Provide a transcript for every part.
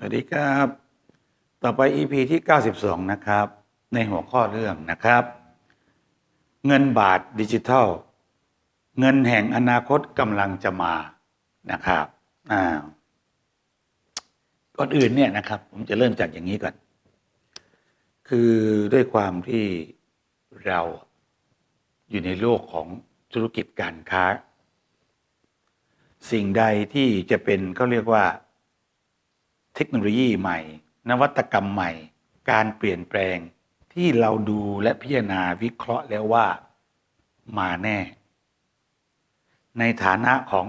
สวัสดีครับ ต่อไป EP ที่ 92 นะครับ ในหัวข้อเรื่องนะครับ เงินบาทดิจิทัล เงินแห่งอนาคตกำลังจะมานะครับอ้าก่อนอื่นเนี่ยนะครับ ผมจะเริ่มจากอย่างนี้ก่อน คือด้วยความที่เราอยู่ในโลกของธุรกิจการค้า สิ่งใดที่จะเป็นเขาเรียกว่า เทคโนโลยีใหม่ นวัตกรรมใหม่ การเปลี่ยนแปลงที่เราดูและพิจารณาวิเคราะห์แล้วว่ามาแน่ ในฐานะของ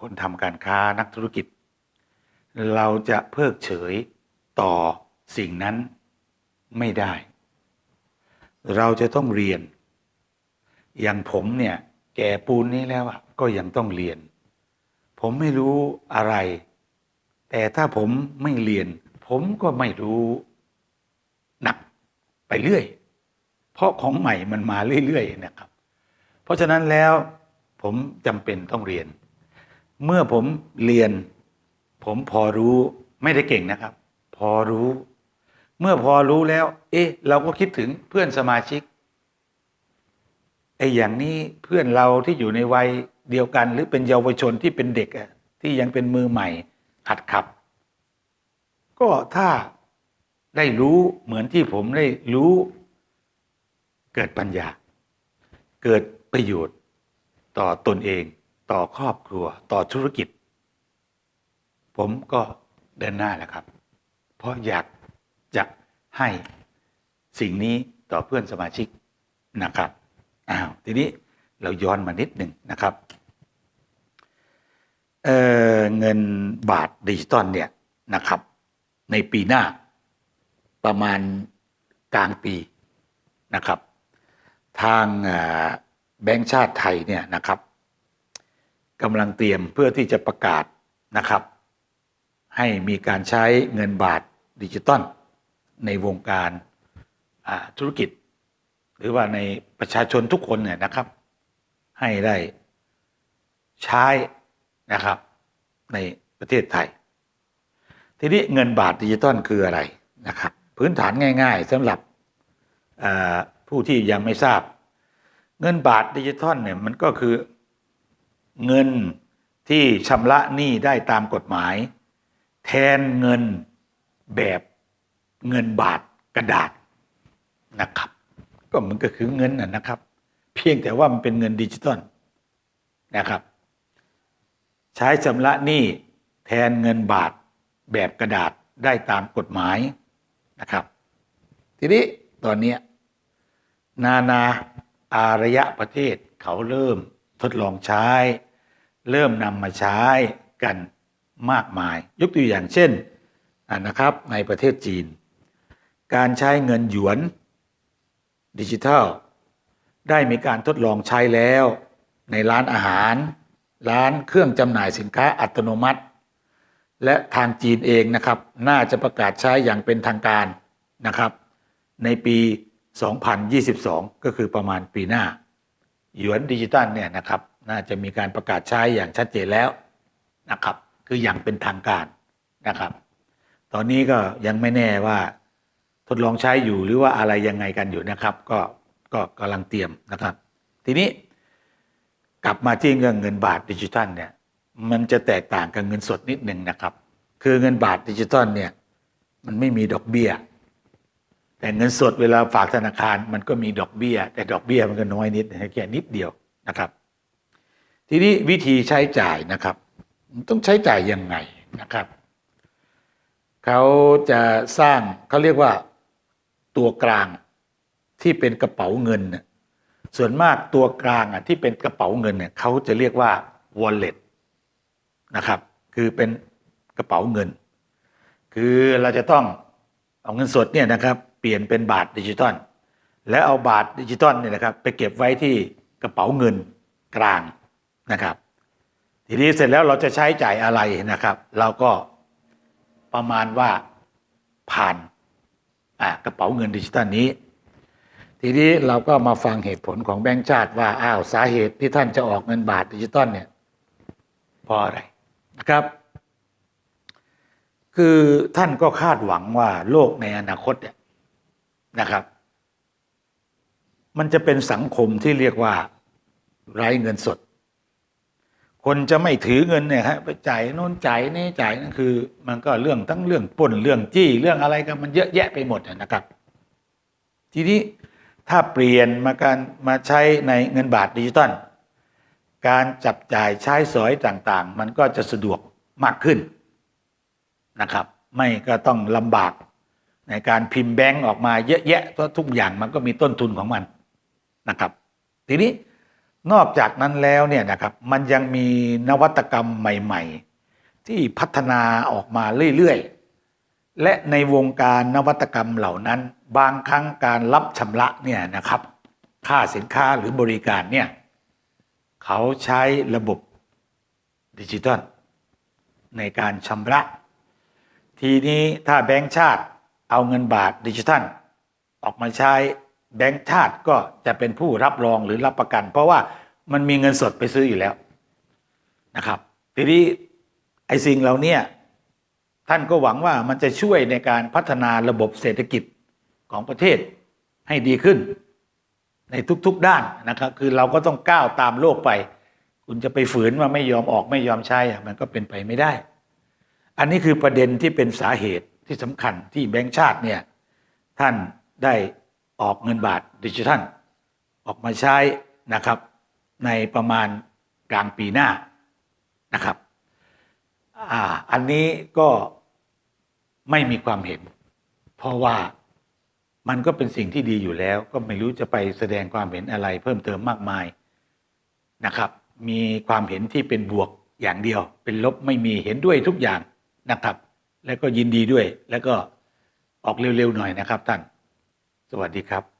คนทำการค้านักธุรกิจ เราจะเพิกเฉยต่อสิ่งนั้นไม่ได้ เราจะต้องเรียน อย่างผมเนี่ย แก่ปูนนี้แล้วก็ยังต้องเรียน ผมไม่รู้อะไร แต่ถ้าผมไม่เรียน ผมก็ไม่รู้หนักไปเรื่อย เพราะของใหม่มันมาเรื่อยๆนะครับ เพราะฉะนั้นแล้วผมจำเป็นต้องเรียน เมื่อผมเรียน ผมพอรู้ไม่ได้เก่งนะครับ พอรู้ เมื่อพอรู้แล้ว เอ๊ะ เราก็คิดถึงเพื่อนสมาชิกไอ้อย่างนี้เพื่อนเราที่อยู่ในวัยเดียวกัน หรือเป็นเยาวชนที่เป็นเด็กอะที่ยังเป็นมือใหม่ หัดขับ ก็ถ้าได้รู้เหมือนที่ผมได้รู้ เกิดปัญญา เกิดประโยชน์ ต่อตนเอง ต่อครอบครัว ต่อธุรกิจ ผมก็เดินหน้าแล้วครับ เพราะอยากจะให้สิ่งนี้ต่อเพื่อนสมาชิกนะครับอ้าวทีนี้เราย้อนมานิดหนึ่งนะครับ เเงินบาทดิจิตอลเนี่ยนะครับ ในปีหน้าประมาณกลางปีนะครับ ทางแบงก์ชาติไทยเนี่ยนะครับกำลังเตรียมเพื่อที่จะประกาศนะครับ ให้มีการใช้เงินบาทดิจิตอลในวงการธุรกิจ หรือว่าในประชาชนทุกคนเนี่ยนะครับ ให้ได้ใช้ นะครับ ในประเทศไทย ทีนี้เงินบาทดิจิตอลคืออะไรนะครับ พื้นฐานง่าย ๆสำหรับผู้ที่ยังไม่ทราบ เงินบาทดิจิตอลเนี่ยมันก็คือเงินที่ชำระหนี้ได้ตามกฎหมาย แทนเงินแบบเงินบาทกระดาษนะครับ ก็มันก็คือเงินน่ะนะครับ เพียงแต่ว่ามันเป็นเงินดิจิตอลนะครับ ใช้ชำระหนี้แทนเงินบาทแบบกระดาษได้ตามกฎหมายนะครับ ทีนี้ตอนนี้นานาอารยะประเทศเขาเริ่มทดลองใช้ เริ่มนำมาใช้กันมากมาย ยกตัวอย่างเช่นนะครับในประเทศจีน การใช้เงินหยวนดิจิทัล ได้มีการทดลองใช้แล้วในร้านอาหาร ร้านเครื่องจำหน่ายสินค้าอัตโนมัติ และทางจีนเองนะครับ น่าจะประกาศใช้อย่างเป็นทางการนะครับ ในปี 2022 ก็คือประมาณปีหน้าหยวนดิจิตัลเนี่ยนะครับ น่าจะมีการประกาศใช้อย่างชัดเจนแล้วนะครับ คืออย่างเป็นทางการนะครับ ตอนนี้ก็ยังไม่แน่ว่าทดลองใช้อยู่หรือว่าอะไรยังไงกันอยู่นะครับ ก็ก็กำลังเตรียมนะครับ ทีนี้ กลับมาที่เรื่องเงินบาทดิจิทัลเนี่ยมันจะแตกต่างกับเงินสดนิดหนึ่งนะครับ คือเงินบาทดิจิทัลเนี่ยมันไม่มีดอกเบี้ย แต่เงินสดเวลาฝากธนาคารมันก็มีดอกเบี้ย แต่ดอกเบี้ยมันก็น้อยนิดแค่นิดเดียวนะครับ ทีนี้วิธีใช้จ่ายนะครับ ต้องใช้จ่ายยังไงนะครับเขาจะสร้างเขาเรียกว่าตัวกลางที่เป็นกระเป๋าเงินน่ะ ส่วนมากตัวกลางอะที่เป็นกระเป๋าเงินเนี่ยเขาจะเรียกว่า wallet นะครับ คือเป็นกระเป๋าเงิน คือเราจะต้องเอาเงินสดเนี่ยนะครับ เปลี่ยนเป็นบาทดิจิตอลแล้วเอาบาทดิจิตอลเนี่ยนะครับ ไปเก็บไว้ที่กระเป๋าเงินกลางนะครับ ทีนี้เสร็จแล้วเราจะใช้จ่ายอะไรนะครับ เราก็ประมาณว่าผ่านกระเป๋าเงินดิจิตอลนี้ ทีนี้เราก็มาฟังเหตุผลของแบงก์ชาติว่าอ้าวสาเหตุที่ท่านจะออกเงินบาทดิจิตอลเนี่ยเพราะอะไรนะครับ คือท่านก็คาดหวังว่าโลกในอนาคตเนี่ยนะครับ มันจะเป็นสังคมที่เรียกว่าไร้เงินสด คนจะไม่ถือเงินเนี่ยฮะไปจ่ายโน้นจ่ายนี่จ่ายนั่นคือ มันก็เรื่องทั้งเรื่องปล้นเรื่องจี้เรื่องอะไรกันมันเยอะแยะไปหมดอะนะครับ ทีนี้ ถ้าเปลี่ยนมาการมาใช้ในเงินบาทดิจิตอลการจับจ่ายใช้สอยต่างๆ มันก็จะสะดวกมากขึ้นนะครับ ไม่ก็ต้องลำบากในการพิมพ์แบงก์ออกมาเยอะแยะเพราะทุกอย่างมันก็มีต้นทุนของมันนะครับ ทีนี้นอกจากนั้นแล้วเนี่ยนะครับมันยังมีนวัตกรรมใหม่ ๆ ที่พัฒนาออกมาเรื่อยๆ และในวงการนวัตกรรมเหล่านั้น บางครั้งการรับชำระเนี่ยนะครับ ค่าสินค้าหรือบริการเนี่ยเขาใช้ระบบดิจิตอลในการชำระ ทีนี้ถ้าแบงก์ชาติเอาเงินบาทดิจิทัล ออกมาใช้แบงก์ชาติก็จะเป็นผู้รับรองหรือรับประกัน เพราะว่ามันมีเงินสดไปซื้ออยู่แล้วนะครับ ทีนี้ไอ้สิ่งเหล่านี้ท่านก็หวังว่ามันจะช่วยในการพัฒนาระบบเศรษฐกิจ ของประเทศให้ดีขึ้น ในทุกๆด้านนะครับ คือเราก็ต้องก้าวตามโลกไป คุณจะไปฝืนว่าไม่ยอมออกไม่ยอมใช้อะมันก็เป็นไปไม่ได้ อันนี้คือประเด็นที่เป็นสาเหตุที่สำคัญที่แบงก์ชาติเนี่ยท่านได้ออกเงินบาทดิจิทัล ออกมาใช้นะครับ ในประมาณกลางปีหน้านะครับอ่าอันนี้ก็ไม่มีความเห็น เพราะว่า มันก็เป็นสิ่งที่ดีอยู่แล้ว ก็ไม่รู้จะไปแสดงความเห็นอะไรเพิ่มเติมมากมายนะครับ มีความเห็นที่เป็นบวกอย่างเดียว เป็นลบไม่มีเห็นด้วยทุกอย่างนะครับ แล้วก็ยินดีด้วยแล้วก็ออกเร็วๆหน่อยนะครับท่าน สวัสดีครับ